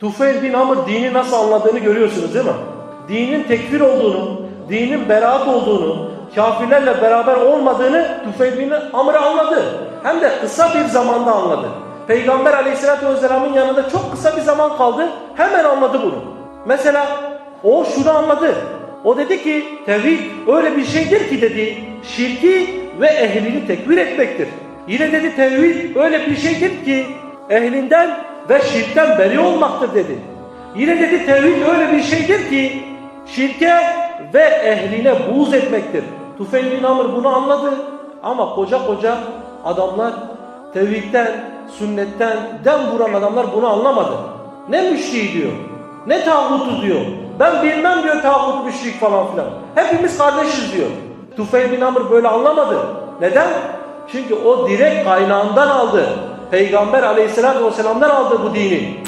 Tufeil bin Amr dini nasıl anladığını görüyorsunuz değil mi? Dinin tekfir olduğunu, dinin beraat olduğunu, kafirlerle beraber olmadığını Tufeil bin Amr anladı. Hem de kısa bir zamanda anladı. Peygamber aleyhissalatü vesselamın yanında çok kısa bir zaman kaldı. Hemen anladı bunu. Mesela o şunu anladı. O dedi ki tevhid öyle bir şeydir ki dedi şirki ve ehlini tekfir etmektir. Yine dedi tevhid öyle bir şeydir ki ehlinden ve şirkten beri olmaktır dedi. Yine dedi tevhid öyle bir şeydir ki şirke ve ehline buğz etmektir. Tufeil bin Amr bunu anladı ama koca koca adamlar tevhidden, sünnetten dem vuran adamlar bunu anlamadı. Ne müşriği diyor, ne tağutu diyor. Ben bilmem diyor tağut müşrik falan filan. Hepimiz kardeşiz diyor. Tufeil bin Amr böyle anlamadı. Neden? Çünkü o direkt kaynağından aldı. Peygamber aleyhissalatü vesselam'dan aldı bu dini.